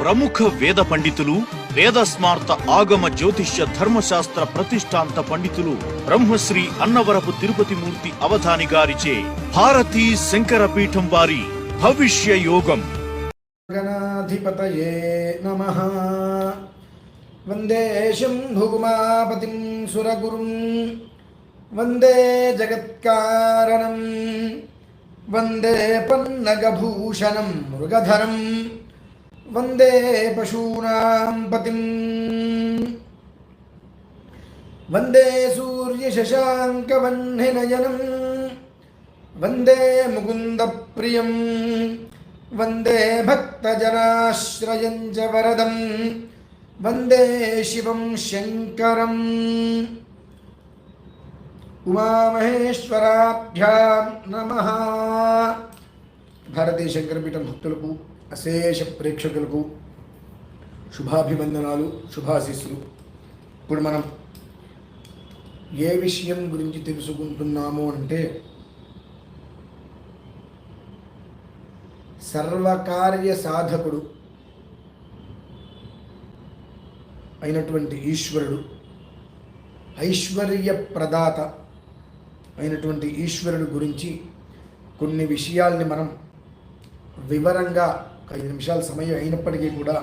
ప్రముఖ వేద పండితులు వేద స్మార్త ఆగమ జ్యోతిష్య ధర్మశాస్త్ర ప్రతిష్టాంత పండితులు బ్రహ్మశ్రీ అన్నవరపు తిరుపతి మూర్తి అవధాని గారిచే భారతీ శంకర పీఠం వారి భవిష్య యోగం. గణాధిపతయే నమ. వందే శంభుగుమాపతిం సురగురుం. వందే జగత్కారణం. వందే పన్నగభూషణం మృగధరం. వందే పశూనాం పతిం వందే సూర్యశశాంకవహ్నినయనం వందే ముకుందప్రియం వందే భక్తజనాశ్రయం చ వరదం వందే శివం శంకరం ఉమామహేశ్వరాభ్యాం నమ భారతీయ శంకరపీఠం భక్తులకు అశేష ప్రేక్షకులకు శుభాభివందనాలు శుభాశీస్సులు. ఇప్పుడు మనం ఏ విషయం గురించి తెలుసుకుంటున్నాము అంటే సర్వకార్య సాధకుడు అయినటువంటి ఈశ్వరుడు ఐశ్వర్య ప్రదాత అయినటువంటి ఈశ్వరుడు గురించి కొన్ని విషయాల్ని మనం వివరంగా ఒక ఐదు నిమిషాల సమయం అయినప్పటికీ కూడా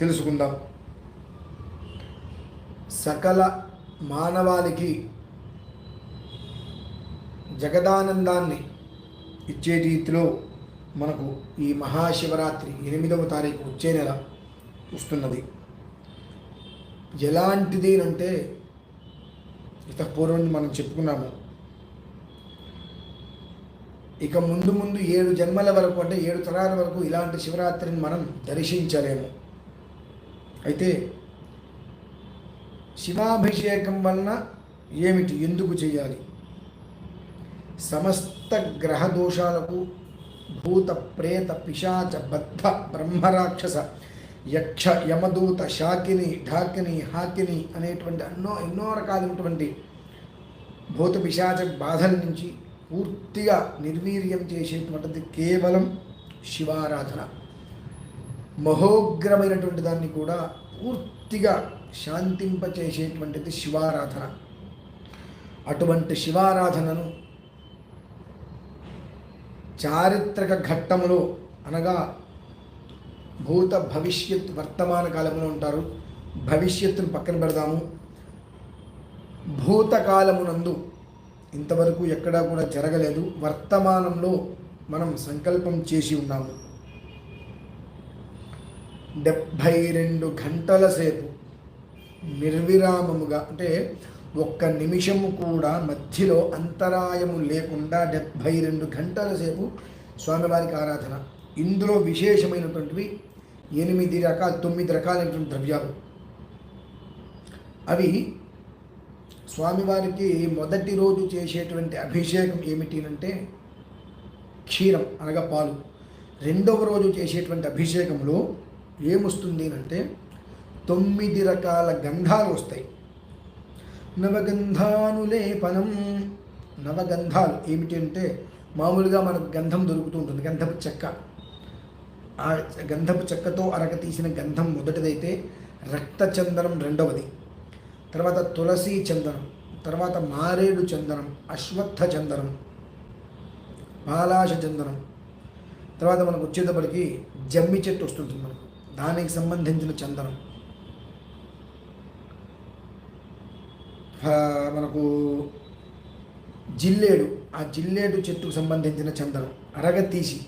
తెలుసుకుందాం. సకల మానవాళికి జగదానందాన్ని ఇచ్చే రీతిలో మనకు ఈ మహాశివరాత్రి ఎనిమిదవ తారీఖు వచ్చే నెల వస్తున్నది. ఎలాంటిది అంటే ఇతపూర్వం మనం చెప్పుకున్నాము ఇక ముందు ముందు ఏడు జన్మల వరకు అంటే ఏడు తరాల వరకు ఇలాంటి శివరాత్రిని మనం దర్శించలేము. అయితే శివాభిషేకం వలన ఏమిటి? ఎందుకు చేయాలి? సమస్త గ్రహ దోషాలకు భూత ప్రేత పిశాచ బద్ధ బ్రహ్మరాక్షస యక్ష యమదూత శాకిని ఢాకిని హాకిని అనేటువంటి ఎన్నో ఎన్నో రకాలైనటువంటి భూత పిశాచ బాధల నుంచి పూర్తిగా నిర్వీర్యం చేసేటువంటిది కేవలం శివారాధన. మహోగ్రమైనటువంటి దాన్ని కూడా పూర్తిగా శాంతింపచేసేటువంటిది శివారాధన. అటువంటి శివారాధనను చారిత్రక ఘట్టములో అనగా భూత భవిష్యత్ వర్తమాన కాలంలో ఉంటారు. భవిష్యత్తును పక్కన పెడదాము. భూతకాలమునందు ఇంతవరకు ఎక్కడా కూడా జరగలేదు. వర్తమానంలో మనం సంకల్పం చేసి ఉన్నాము. డెబ్భై రెండు గంటల సేపు నిర్విరామముగా అంటే ఒక్క నిమిషము కూడా మధ్యలో అంతరాయము లేకుండా డెబ్భై రెండు గంటల సేపు స్వామివారికి ఆరాధన. ఇందులో విశేషమైనటువంటివి ఎనిమిది రకాల తొమ్మిది రకాలైనటువంటి ద్రవ్యాలు. అవి స్వామివారికి మొదటి రోజు చేసేటువంటి అభిషేకం ఏమిటి అంటే క్షీరం అనగా పాలు. రెండవ రోజు చేసేటువంటి అభిషేకంలో ఏమొస్తుంది అంటే తొమ్మిది రకాల గంధాలు వస్తాయి. నవగంధానులేపనం నవగంధాలు ఏమిటి అంటే మామూలుగా మనకు గంధం దొరుకుతూ ఉంటుంది గంధపు చెక్క. ఆ గంధపు చెక్కతో అరగ తీసిన గంధం మొదటిదైతే రక్తచందనం రెండవది. తర్వాత తులసి చందనం తర్వాత మారేడు చందనం అశ్వత్థ చందనం పాలాశ చందనం. తర్వాత మనకు వచ్చేటప్పటికి జమ్మి చెట్టు వస్తుంటుంది మనకు. దానికి సంబంధించిన చందనం. మనకు జిల్లేడు ఆ జిల్లేడు చెట్టుకు సంబంధించిన చందనం అరగతీసి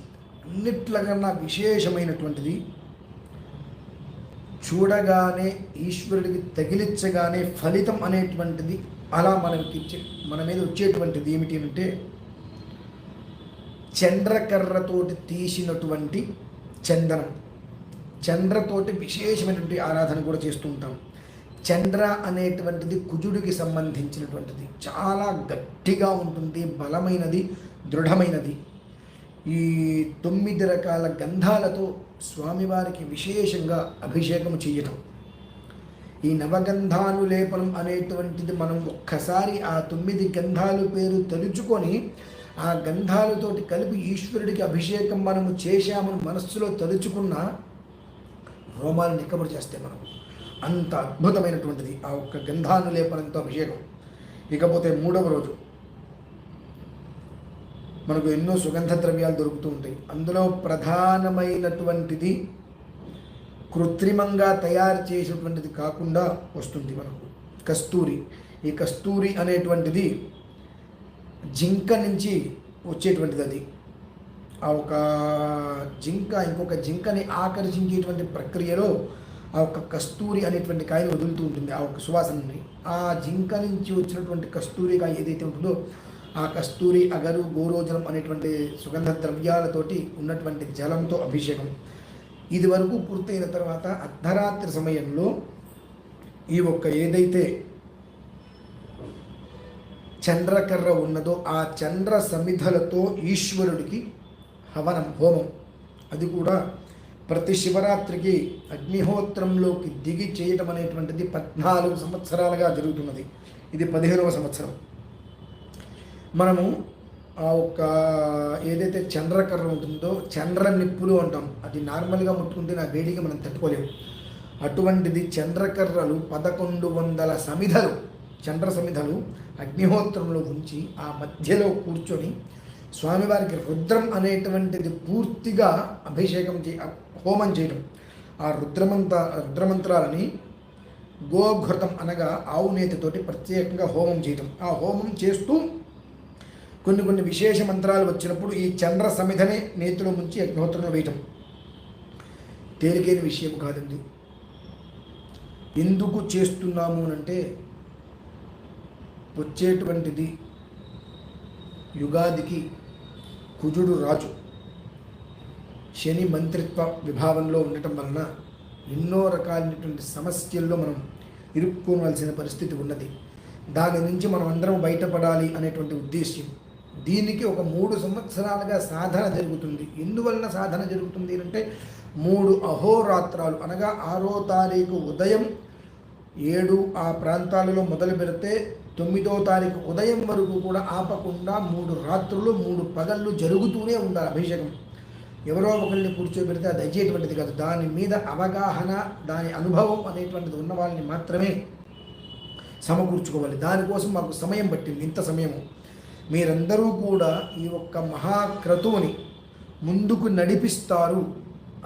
అన్నిట్లకన్నా విశేషమైనటువంటిది చూడగానే ఈశ్వరుడికి తగిలించగానే ఫలితం అనేటువంటిది అలా మనకి మన మీద వచ్చేటువంటిది ఏమిటి అంటే చంద్రకర్రతోటి తీసినటువంటి చందనం. చంద్రతోటి విశేషమైనటువంటి ఆరాధన కూడా చేస్తూ ఉంటాం. చంద్ర అనేటువంటిది కుజుడికి సంబంధించినటువంటిది. చాలా గట్టిగా ఉంటుంది బలమైనది దృఢమైనది. ఈ తొమ్మిది రకాల గంధాలతో స్వామివారికి విశేషంగా అభిషేకం చేయటం. ఈ నవగంధానులేపనం అనేటువంటిది మనం ఒక్కసారి ఆ తొమ్మిది గంధాలు పేరు తలుచుకొని ఆ గంధాలతోటి కలిపి ఈశ్వరుడికి అభిషేకం మనము చేశామని మనస్సులో తలుచుకున్న రోమాలు నిక్కబడి చేస్తే మనం అంత అద్భుతమైనటువంటిది ఆ ఒక్క గంధానులేపనంతో అభిషేకం. ఇకపోతే మూడవ రోజు. మనకు ఎన్నో సుగంధ ద్రవ్యాలు దొరుకుతూ ఉంటాయి. అందులో ప్రధానమైనటువంటిది కృత్రిమంగా తయారు చేసినటువంటిది కాకుండా వస్తుంది మనకు. కస్తూరి. ఈ కస్తూరి అనేటువంటిది జింక నుంచి వచ్చేటువంటిది అది. ఆ ఒక జింక ఇంకొక జింకని ఆకర్షించేటువంటి ప్రక్రియలో ఆ ఒక కస్తూరి అనేటువంటి కాయను వదులుతూ ఉంటుంది. ఆ ఒక సువాసనని. ఆ జింక నుంచి వచ్చినటువంటి కస్తూరి కాయ ఏదైతే ఉంటుందో ఆ కస్తూరి అగరు గోరోజనం అనేటువంటి సుగంధ ద్రవ్యాలతోటి ఉన్నటువంటి జలంతో అభిషేకం. ఇది వరకు పూర్తయిన తర్వాత అర్ధరాత్రి సమయంలో ఈ ఒక్క ఏదైతే చంద్రకర్ర ఉన్నదో ఆ చంద్ర సమిధలతో ఈశ్వరుడికి హవనం హోమం. అది కూడా ప్రతి శివరాత్రికి అగ్నిహోత్రంలోకి దిగి చేయటం అనేటువంటిది పద్నాలుగు సంవత్సరాలుగా జరుగుతున్నది. ఇది పదిహేనవ సంవత్సరం. మనము ఆ ఒక్క ఏదైతే చంద్రకర్ర ఉంటుందో చంద్ర నిప్పులు అంటాం. అది నార్మల్గా ముట్టుకుంటే నా వేడికి మనం తట్టుకోలేము. అటువంటిది చంద్రకర్రలు పదకొండు వందల సమిధలు చంద్ర సమిధలు అగ్నిహోత్రంలో ఉంచి ఆ మధ్యలో కూర్చొని స్వామివారికి రుద్రం అనేటువంటిది పూర్తిగా అభిషేకం చే హోమం చేయడం. ఆ రుద్రమంత రుద్రమంత్రాలని గోఘృతం అనగా ఆవు నేతితోటి ప్రత్యేకంగా హోమం చేయడం ఆ హోమం చేస్తూ కొన్ని కొన్ని విశేష మంత్రాలు వచ్చినప్పుడు ఈ చంద్ర సమిధనే నేతిలో ముంచి అగ్నిహోత్రంలో వేయటం. తేలికైన విషయం కాదండి. ఎందుకు చేస్తున్నాము అంటే వచ్చేటువంటిది యుగాదికి కుజుడు రాజు. శని మంత్రిత్వ విభాగంలో ఉండటం వలన ఎన్నో రకాలైనటువంటి సమస్యల్లో మనం ఇరుక్కోవలసిన పరిస్థితి ఉన్నది. దాని నుంచి మనం అందరం బయటపడాలి అనేటువంటి ఉద్దేశ్యం. దీనికి ఒక మూడు సంవత్సరాలుగా సాధన జరుగుతుంది. ఎందువలన సాధన జరుగుతుంది అంటే మూడు అహోరాత్రాలు అనగా ఆరో తారీఖు ఉదయం ఏడు ఆ ప్రాంతాలలో మొదలు పెడితే తొమ్మిదో తారీఖు ఉదయం వరకు కూడా ఆపకుండా మూడు రాత్రులు మూడు పగళ్ళు జరుగుతూనే ఉండాలి అభిషేకం. ఎవరో ఒకరిని కూర్చోబెడితే అది అయ్యేటువంటిది కాదు. దాని మీద అవగాహన దాని అనుభవం అనేటువంటిది ఉన్న వాళ్ళని మాత్రమే సమకూర్చుకోవాలి. దానికోసం మాకు సమయం పట్టింది. ఇంత సమయము. మీరందరూ కూడా ఈ ఒక్క మహాక్రతువుని ముందుకు నడిపిస్తారు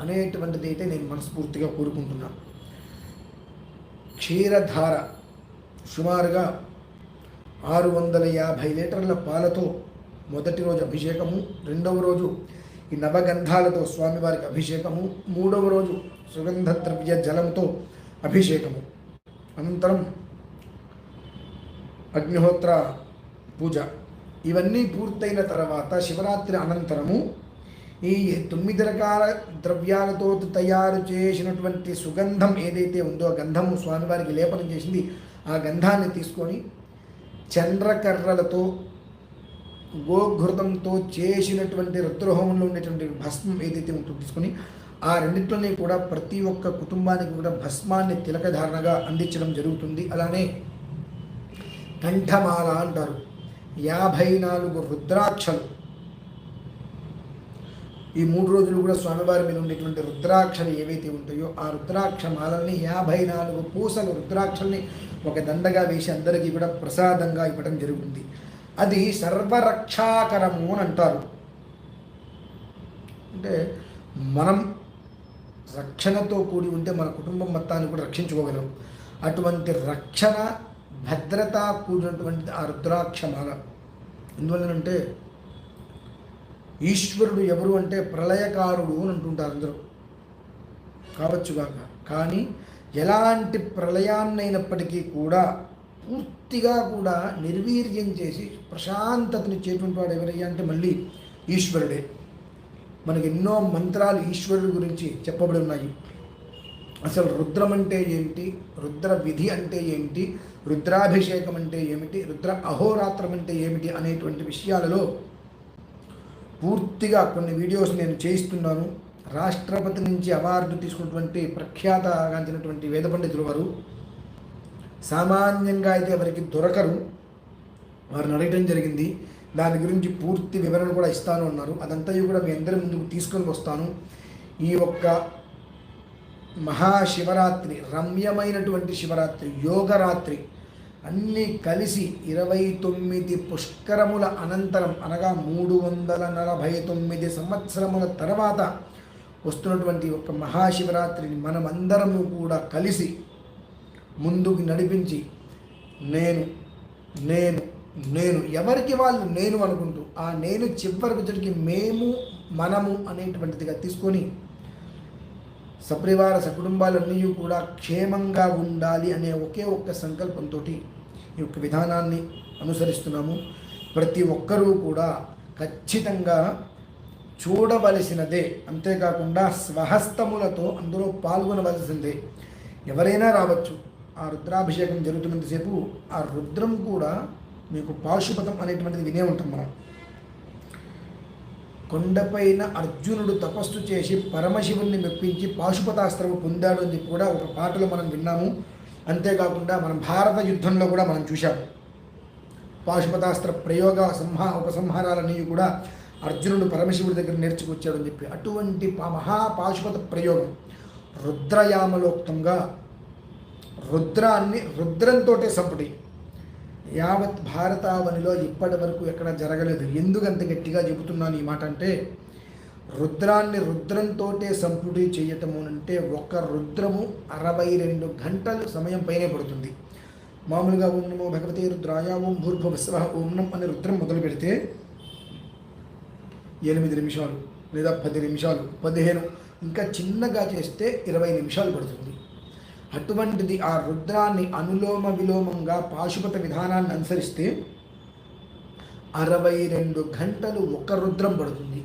అనేటువంటిది అయితే నేను మనస్ఫూర్తిగా కోరుకుంటున్నాను క్షీరధార సుమారుగా ఆరు వందల యాభై లీటర్ల పాలతో మొదటి రోజు అభిషేకము రెండవ రోజు ఈ నవగంధాలతో స్వామివారికి అభిషేకము మూడవ రోజు సుగంధ ద్రవ్య జలంతో అభిషేకము. అనంతరం అగ్నిహోత్ర పూజ. ఇవన్నీ పూర్తయిన తర్వాత శివరాత్రి అనంతరము ఈ తొమ్మిది రకాల ద్రవ్యాలతో తయారు చేసినటువంటి సుగంధం ఏదైతే ఉందో ఆ గంధము స్వామివారికి లేపనం చేసింది ఆ గంధాన్ని తీసుకొని చంద్రకర్రలతో గోఘృతంతో చేసినటువంటి రుద్రహోమంలో ఉండేటువంటి భస్మం ఏదైతే ఉంటుందో తీసుకొని ఆ రెండింటిలోనే కూడా ప్రతి ఒక్క కుటుంబానికి కూడా భస్మాన్ని తిలకధారణగా అందించడం జరుగుతుంది. అలానే కంఠమాల అంటారు. యాభై నాలుగు రుద్రాక్షలు. ఈ మూడు రోజులు కూడా స్వామివారి మీద ఉండేటువంటి రుద్రాక్షలు ఏవైతే ఉంటాయో ఆ రుద్రాక్ష మాలల్ని యాభై నాలుగు పూసలు రుద్రాక్షల్ని ఒక దండగా వేసి అందరికీ కూడా ప్రసాదంగా ఇవ్వడం జరుగుతుంది. అది సర్వరక్షాకరము అని అంటారు. అంటే మనం రక్షణతో కూడి ఉంటే మన కుటుంబం మొత్తాన్ని కూడా రక్షించుకోగలం. అటువంటి రక్షణ భద్రత కూడినటువంటి ఆ రుద్రాక్షమాల ఎందువల్లనంటే ఈశ్వరుడు ఎవరు అంటే ప్రళయకారుడు అని అంటుంటారు అందరూ. కావచ్చుగాక కానీ ఎలాంటి ప్రళయాన్నైనప్పటికీ కూడా పూర్తిగా కూడా నిర్వీర్యం చేసి ప్రశాంతతనిచ్చేటువంటి వాడు ఎవరయ్యా అంటే మళ్ళీ ఈశ్వరుడే. మనకు ఎన్నో మంత్రాలు ఈశ్వరుడు గురించి చెప్పబడి ఉన్నాయి. అసలు రుద్రం అంటే ఏమిటి రుద్ర విధి అంటే ఏమిటి రుద్రాభిషేకం అంటే ఏమిటి? రుద్ర అహోరాత్రం అంటే ఏమిటి అనేటువంటి విషయాలలో పూర్తిగా కొన్ని వీడియోస్ నేను చేయిస్తున్నాను. రాష్ట్రపతి నుంచి అవార్డు తీసుకున్నటువంటి ప్రఖ్యాతగాంచినటువంటి వేద పండితులు వారు సామాన్యంగా అయితే ఎవరికి దొరకరు. వారిని అడగటం జరిగింది. దాని గురించి పూర్తి వివరణ కూడా ఇస్తాను అన్నారు. అదంతా కూడా మీ అందరి ముందుకు తీసుకొని వస్తాను. ఈ ఒక్క మహాశివరాత్రి రమ్యమైనటువంటి శివరాత్రి యోగరాత్రి అన్నీ కలిసి ఇరవై తొమ్మిది పుష్కరముల అనంతరం అనగా మూడు వందల నలభై తొమ్మిది సంవత్సరముల తర్వాత వస్తున్నటువంటి ఒక మహాశివరాత్రిని మనమందరము కూడా కలిసి ముందుకు నడిపించి నేను నేను నేను ఎవరికి వాళ్ళు నేను అనుకుంటూ ఆ నేను చివరికి వచ్చరికి మేము మనము అనేటువంటిదిగా తీసుకొని సపరివార సకుటుంబాలన్నీ కూడా క్షేమంగా ఉండాలి అనే ఒకే ఒక్క సంకల్పంతో ఈ యొక్క విధానాన్ని అనుసరిస్తున్నాము. ప్రతి ఒక్కరూ కూడా ఖచ్చితంగా చూడవలసినదే. అంతేకాకుండా స్వహస్తములతో అందులో పాల్గొనవలసిందే. ఎవరైనా రావచ్చు. ఆ రుద్రాభిషేకం జరుగుతున్నంతసేపు ఆ రుద్రం కూడా మీకు పాశుపతం అనేటువంటిది వినే ఉంటాం మనం. కొండపైన అర్జునుడు తపస్సు చేసి పరమశివుణ్ణి మెప్పించి పాశుపతాస్త్రము పొందాడు అని చెప్పి కూడా ఒక పాటలో మనం విన్నాము. అంతేకాకుండా మనం భారత యుద్ధంలో కూడా మనం చూశాము. పాశుపతాస్త్ర ప్రయోగ సంహా ఉపసంహారాలన్నీ కూడా అర్జునుడు పరమశివుడి దగ్గర నేర్చుకొచ్చాడు అని చెప్పి. అటువంటి మహాపాశుపత ప్రయోగం రుద్రయామలోక్తంగా రుద్రాన్ని రుద్రంతోటే సంపుటి. యావత్ భారతావనిలో ఇప్పటి వరకు ఎక్కడ జరగలేదు. ఎందుకంత గట్టిగా చెబుతున్నాను ఈ మాట అంటే రుద్రాన్ని రుద్రంతోటే సంపుటి చేయటము అంటే ఒక రుద్రము అరవై రెండు గంటలు సమయం పైనే పడుతుంది. మామూలుగా ఓం నమో భగవతే రుద్రాయ ఓం భూర్భువ ఓం నం అనే రుద్రం మొదలు పెడితే ఎనిమిది నిమిషాలు లేదా పది నిమిషాలు పదిహేను ఇంకా చిన్నగా చేస్తే ఇరవై నిమిషాలు పడుతుంది. అటువంటిది ఆ రుద్రాన్ని అనులోమ విలోమంగా పాశుపత విధానాన్ని అనుసరిస్తే అరవై రెండు గంటలు ఒక రుద్రం పడుతుంది.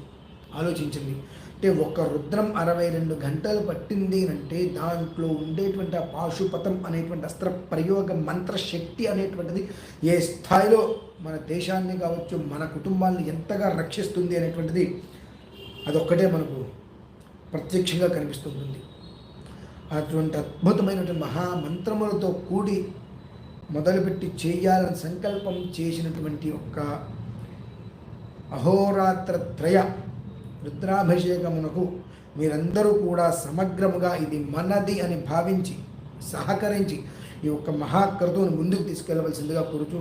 ఆలోచించండి. అంటే ఒక రుద్రం అరవై రెండు గంటలు పట్టింది అంటే దాంట్లో ఉండేటువంటి ఆ పాశుపతం అనేటువంటి అస్త్ర ప్రయోగ మంత్రశక్తి అనేటువంటిది ఏ స్థాయిలో మన దేశాన్ని కావచ్చు మన కుటుంబాన్ని ఎంతగా రక్షిస్తుంది అనేటువంటిది అదొక్కటే మనకు ప్రత్యక్షంగా కనిపిస్తుంటుంది అటువంటి అద్భుతమైనటువంటి మహామంత్రములతో కూడి మొదలుపెట్టి చేయాలని సంకల్పం చేసినటువంటి ఒక అహోరాత్ర త్రయ రుద్రాభిషేకమునకు మీరందరూ కూడా సమగ్రముగా ఇది మనది అని భావించి సహకరించి ఈ యొక్క మహాక్రతువును ముందుకు తీసుకెళ్ళవలసిందిగా కోరుతూ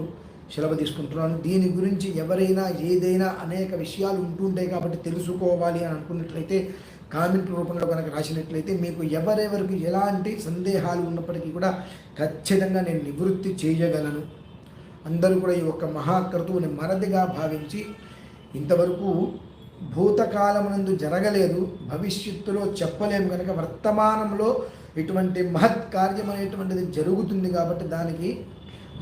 సెలవు తీసుకుంటున్నాను. దీని గురించి ఎవరైనా ఏదైనా అనేక విషయాలు ఉంటుంటాయి కాబట్టి తెలుసుకోవాలి అని అనుకున్నట్లయితే కామెంట్ రూపంలో కనుక రాసినట్లయితే మీకు ఎవరెవరికి ఎలాంటి సందేహాలు ఉన్నప్పటికీ కూడా ఖచ్చితంగా నేను నివృత్తి చేయగలను. అందరూ కూడా ఈ యొక్క మహాక్రతువుని మనదిగా భావించి ఇంతవరకు భూతకాలమునందు జరగలేదు భవిష్యత్తులో చెప్పలేము కనుక వర్తమానంలో ఇటువంటి మహత్ కార్యం అనేటువంటిది జరుగుతుంది కాబట్టి దానికి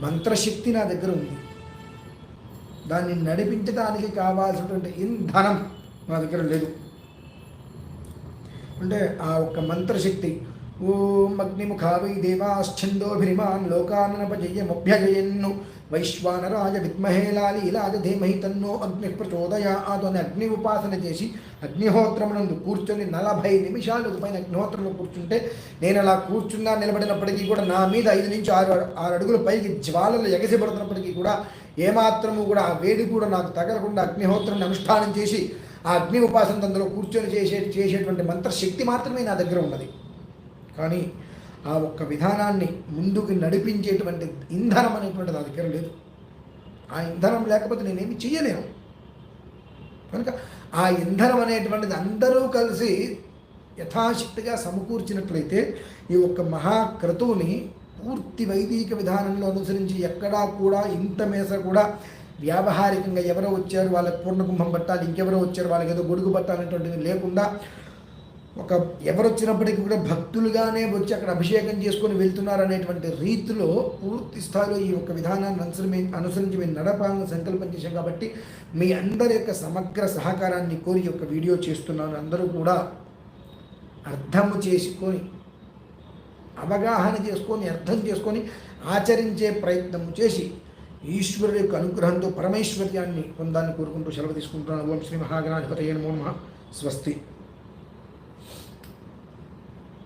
మంత్రశక్తి నా దగ్గర ఉంది. దాన్ని నడిపించడానికి కావాల్సినటువంటి ఇంధనం నా దగ్గర లేదు. అంటే ఆ ఒక్క మంత్రశక్తి. ఓం అగ్నిముఖావై దేవాశ్చందోభిరిమాన్ లోకాననపజయమభ్యజయన్ను వైశ్వానరాజ విద్మహే లాలీలాజ ధీమహి తన్నో అగ్ని ప్రచోదయాదు అని అగ్ని ఉపాసన చేసి అగ్నిహోత్రమునందు కూర్చొని నలభై నిమిషాలు పైన అగ్నిహోత్రంలో కూర్చుంటే నేను అలా కూర్చున్నా నిలబడినప్పటికీ కూడా నా మీద ఐదు నుంచి ఆరు ఆరు అడుగుల పైకి జ్వాలలు ఎగసిపడుతున్నప్పటికీ కూడా ఏమాత్రము కూడా ఆ వేడి కూడా నాకు తగలకుండా అగ్నిహోత్రాన్ని అనుష్ఠానం చేసి ఆ అగ్ని ఉపాసన అందులో కూర్చొని చేసే చేసేటువంటి మంత్రశక్తి మాత్రమే నా దగ్గర ఉన్నది. కానీ ఆ ఒక్క విధానాన్ని ముందుకు నడిపించేటువంటి ఇంధనం అనేటువంటిది నా దగ్గర లేదు. ఆ ఇంధనం లేకపోతే నేనేమి చెయ్యలేను. కనుక ఆ ఇంధనం అనేటువంటిది అందరూ కలిసి యథాశక్తిగా సమకూర్చినట్లయితే ఈ ఒక్క మహాక్రతువుని పూర్తి వైదిక విధానంలో అనుసరించి ఎక్కడా కూడా ఇంత మేస కూడా వ్యావహారికంగా ఎవరో వచ్చారు వాళ్ళకి పూర్ణకుంభం పట్టాలి ఇంకెవరో వచ్చారు వాళ్ళకి ఏదో గొడుగు పట్టాలనేటువంటిది లేకుండా ఒక ఎవరు వచ్చినప్పటికీ కూడా భక్తులుగానే వచ్చి అక్కడ అభిషేకం చేసుకొని వెళ్తున్నారు అనేటువంటి రీతిలో పూర్తి స్థాయిలో ఈ యొక్క విధానాన్ని అనుసరి అనుసరించి మేము నడపాలని సంకల్పం చేశాం కాబట్టి మీ అందరి యొక్క సమగ్ర సహకారాన్ని కోరి ఈ యొక్క వీడియో చేస్తున్నాను. అందరూ కూడా అర్థము చేసుకొని అవగాహన చేసుకొని అర్థం చేసుకొని ఆచరించే ప్రయత్నం చేసి ఈశ్వరుడు యొక్క అనుగ్రహంతో పరమేశ్వర్యాన్ని పొందాలని కోరుకుంటూ సెలవు తీసుకుంటున్నాను. ఓం శ్రీ మహాగణాధిపతయ నమో. స్వస్తి.